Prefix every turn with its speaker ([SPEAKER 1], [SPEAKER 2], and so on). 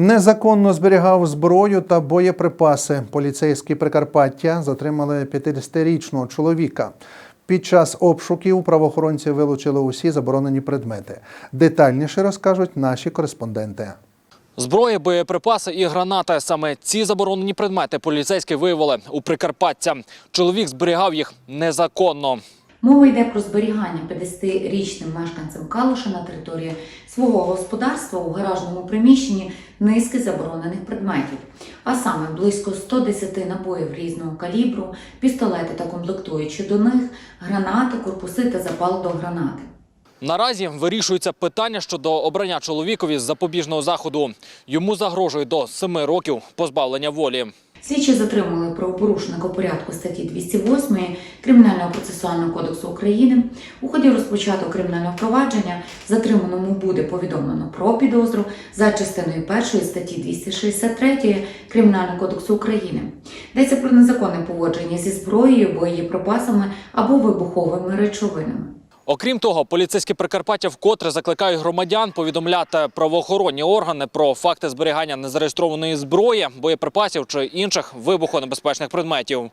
[SPEAKER 1] Незаконно зберігав зброю та боєприпаси. Поліцейські Прикарпаття затримали 50-річного чоловіка. Під час обшуків правоохоронці вилучили усі заборонені предмети. Детальніше розкажуть наші кореспонденти.
[SPEAKER 2] Зброя, боєприпаси і гранати. Саме ці заборонені предмети поліцейські виявили у Прикарпаття. Чоловік зберігав їх незаконно.
[SPEAKER 3] Мова йде про зберігання 50-річним мешканцем Калуша на території свого господарства у гаражному приміщенні низки заборонених предметів, а саме близько 110 набоїв різного калібру, пістолети та комплектуючі до них, гранати, корпуси та запал до гранати.
[SPEAKER 2] Наразі вирішується питання щодо обрання чоловікові з запобіжного заходу. Йому загрожує до семи років позбавлення волі.
[SPEAKER 3] Слідчі затримали правопорушника порядку статті 208 Кримінального процесуального кодексу України. У ході розпочатого кримінального провадження затриманому буде повідомлено про підозру за частиною 1 статті 263 Кримінального кодексу України. Йдеться про незаконне поводження зі зброєю, боєприпасами або вибуховими речовинами.
[SPEAKER 2] Окрім того, поліцейські Прикарпаття вкотре закликають громадян повідомляти правоохоронні органи про факти зберігання незареєстрованої зброї, боєприпасів чи інших вибухонебезпечних предметів.